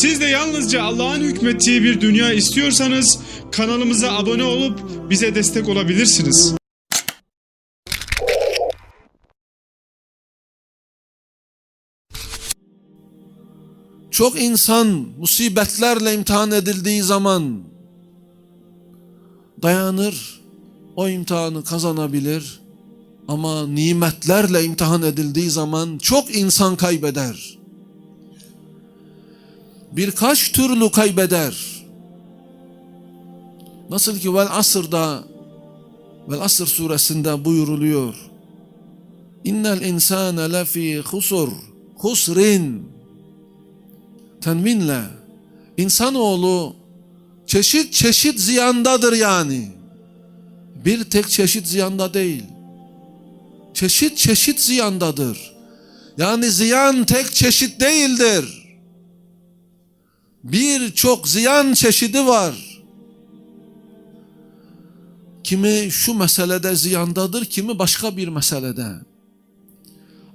Siz de yalnızca Allah'ın hükmettiği bir dünya istiyorsanız kanalımıza abone olup bize destek olabilirsiniz. Çok insan musibetlerle imtihan edildiği zaman dayanır, o imtihanı kazanabilir. Ama nimetlerle imtihan edildiği zaman çok insan kaybeder. Birkaç türlü kaybeder. Nasıl ki Vel Asr'da Vel Asr suresinde buyuruluyor. İnnel insane lefi husur, husrin tenvinle insanoğlu çeşit çeşit ziyandadır yani. Bir tek çeşit ziyanda değil. Çeşit çeşit ziyandadır. Yani ziyan tek çeşit değildir. Birçok ziyan çeşidi var. Kimi şu meselede ziyandadır, kimi başka bir meselede.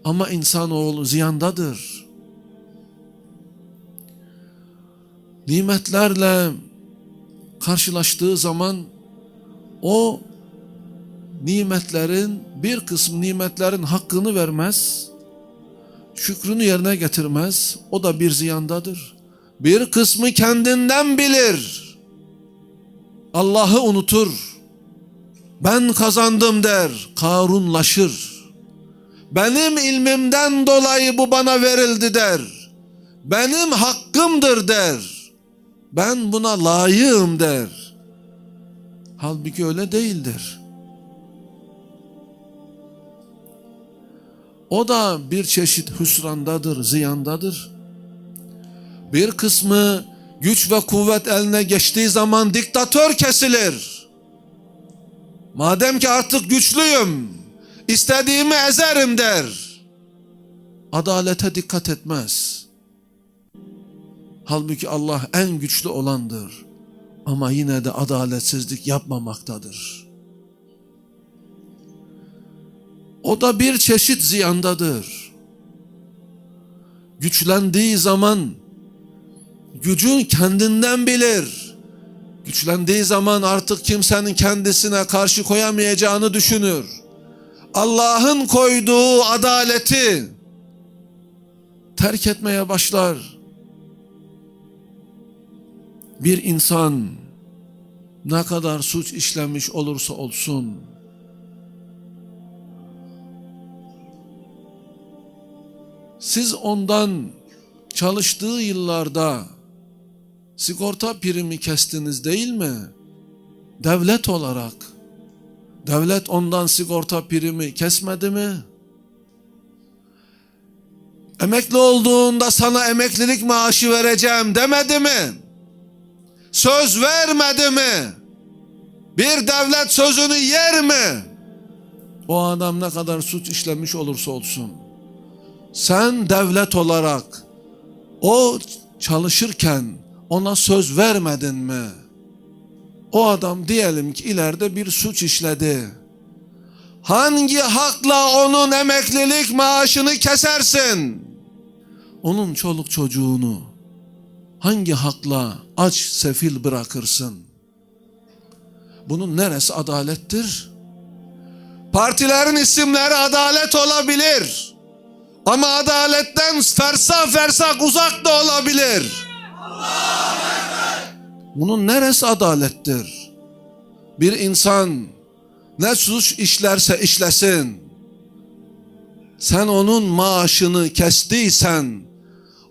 Ama insanoğlu ziyandadır. nimetlerle karşılaştığı zaman o nimetlerin bir kısmı nimetlerin hakkını vermez, şükrünü yerine getirmez. O da bir ziyandadır. Bir kısmı kendinden bilir. Allah'ı unutur. Ben kazandım der, karunlaşır. Benim ilmimden dolayı bu bana verildi der. Benim hakkımdır der ben buna layığım der. Halbuki öyle değildir. O da bir çeşit hüsrandadır, ziyandadır. Bir kısmı güç ve kuvvet eline geçtiği zaman diktatör kesilir. Madem ki artık güçlüyüm, istediğimi ezerim der. Adalete dikkat etmez. Halbuki Allah en güçlü olandır. Ama yine de adaletsizlik yapmamaktadır. O da bir çeşit ziyandadır. Güçlendiği zaman gücün kendinden bilir. Güçlendiği zaman artık kimsenin kendisine karşı koyamayacağını düşünür. Allah'ın koyduğu adaleti terk etmeye başlar bir insan ne kadar suç işlemiş olursa olsun siz ondan çalıştığı yıllarda sigorta primi kestiniz değil mi? Devlet olarak. Devlet ondan sigorta primi kesmedi mi? Emekli olduğunda sana emeklilik maaşı vereceğim demedi mi? söz vermedi mi? Bir devlet sözünü yer mi? O adam ne kadar suç işlemiş olursa olsun. Sen devlet olarak o çalışırken ona söz vermedin mi? O adam diyelim ki ileride bir suç işledi. Hangi hakla onun emeklilik maaşını kesersin? Onun çoluk çocuğunu hangi hakla aç sefil bırakırsın? Bunun neresi adalettir? Partilerin isimleri adalet olabilir. Ama adaletten fersah fersah uzak da olabilir. Bunun neresi adalettir? Bir insan ne suç işlerse işlesin. Sen onun maaşını kestiysen,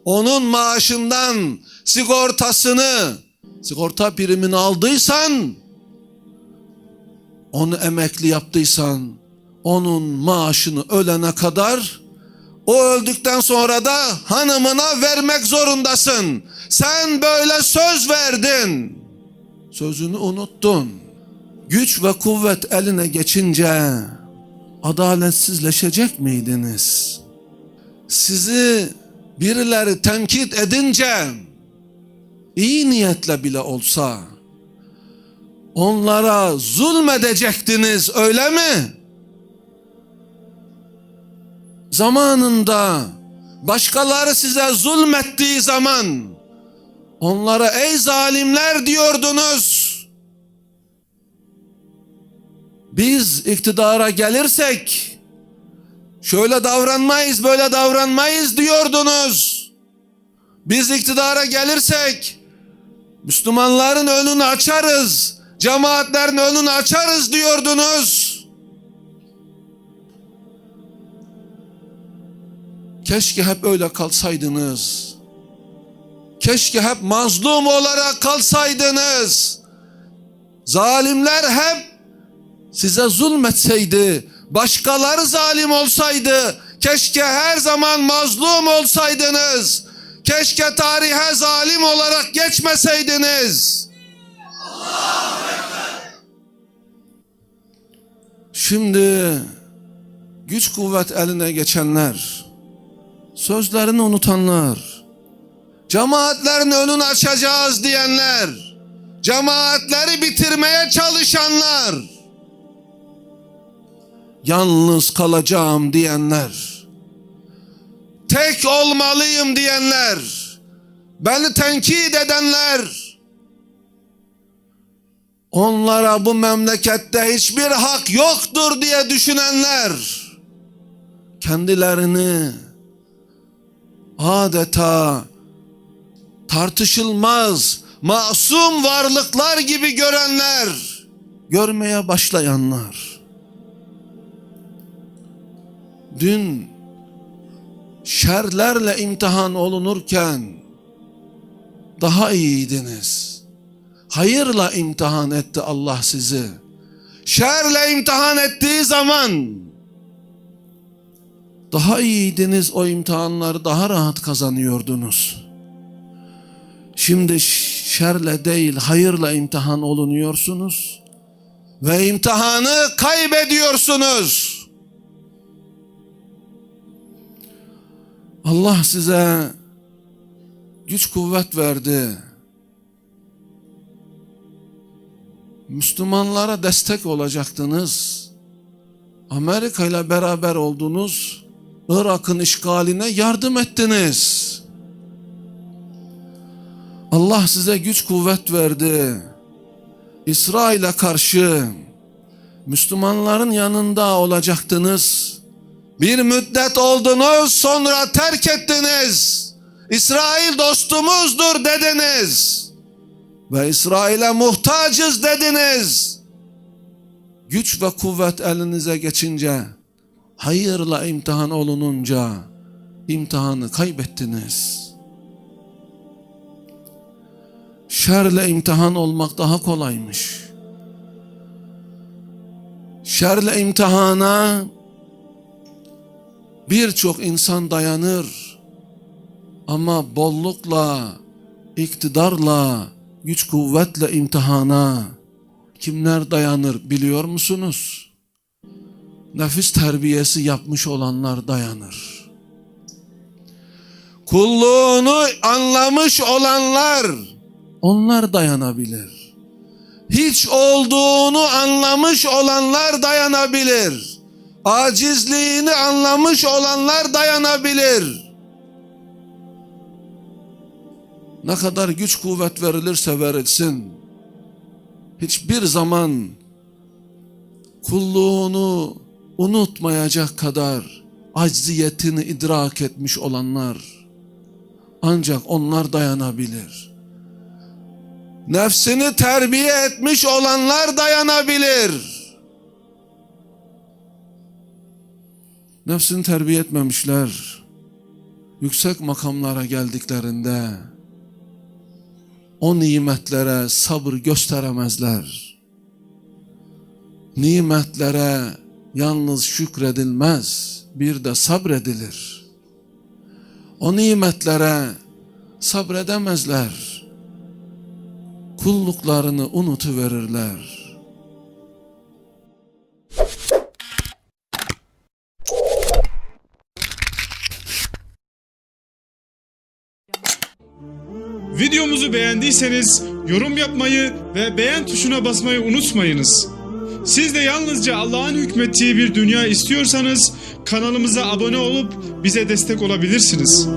onun maaşından sigortasını, sigorta primini aldıysan, onu emekli yaptıysan, onun maaşını ölene kadar, o öldükten sonra da hanımına vermek zorundasın. Sen böyle söz verdin. Sözünü unuttun. Güç ve kuvvet eline geçince adaletsizleşecek miydiniz? Sizi birileri tenkit edince iyi niyetle bile olsa onlara zulmedecektiniz öyle mi? Zamanında başkaları size zulmettiği zaman Onlara ey zalimler diyordunuz. Biz iktidara gelirsek şöyle davranmayız, böyle davranmayız diyordunuz. Biz iktidara gelirsek Müslümanların önünü açarız, cemaatlerin önünü açarız diyordunuz. Keşke hep öyle kalsaydınız. Keşke hep mazlum olarak kalsaydınız. Zalimler hep size zulmetseydi, başkaları zalim olsaydı, keşke her zaman mazlum olsaydınız. Keşke tarihe zalim olarak geçmeseydiniz. Şimdi güç kuvvet eline geçenler, sözlerini unutanlar, cemaatlerin önünü açacağız diyenler, cemaatleri bitirmeye çalışanlar, yalnız kalacağım diyenler, tek olmalıyım diyenler, beni tenkit edenler, onlara bu memlekette hiçbir hak yoktur diye düşünenler, kendilerini adeta tartışılmaz, masum varlıklar gibi görenler, görmeye başlayanlar. Dün şerlerle imtihan olunurken daha iyiydiniz. Hayırla imtihan etti Allah sizi. Şerle imtihan ettiği zaman daha iyiydiniz o imtihanları daha rahat kazanıyordunuz. Şimdi şerle değil hayırla imtihan olunuyorsunuz ve imtihanı kaybediyorsunuz. Allah size güç kuvvet verdi. Müslümanlara destek olacaktınız. Amerika ile beraber oldunuz. Irak'ın işgaline yardım ettiniz. Allah size güç kuvvet verdi. İsrail'e karşı Müslümanların yanında olacaktınız. Bir müddet oldunuz sonra terk ettiniz. İsrail dostumuzdur dediniz. Ve İsrail'e muhtacız dediniz. Güç ve kuvvet elinize geçince, hayırla imtihan olununca imtihanı kaybettiniz. Şerle imtihan olmak daha kolaymış. Şerle imtihana birçok insan dayanır. Ama bollukla, iktidarla, güç kuvvetle imtihana kimler dayanır biliyor musunuz? Nefis terbiyesi yapmış olanlar dayanır. Kulluğunu anlamış olanlar onlar dayanabilir. Hiç olduğunu anlamış olanlar dayanabilir. Acizliğini anlamış olanlar dayanabilir. Ne kadar güç kuvvet verilirse verilsin, hiçbir zaman kulluğunu unutmayacak kadar acziyetini idrak etmiş olanlar ancak onlar dayanabilir. Nefsini terbiye etmiş olanlar dayanabilir. Nefsini terbiye etmemişler. Yüksek makamlara geldiklerinde o nimetlere sabır gösteremezler. Nimetlere yalnız şükredilmez, bir de sabredilir. O nimetlere sabredemezler. Kulluklarını unutuverirler. Videomuzu beğendiyseniz yorum yapmayı ve beğen tuşuna basmayı unutmayınız. Siz de yalnızca Allah'ın hükmettiği bir dünya istiyorsanız kanalımıza abone olup bize destek olabilirsiniz.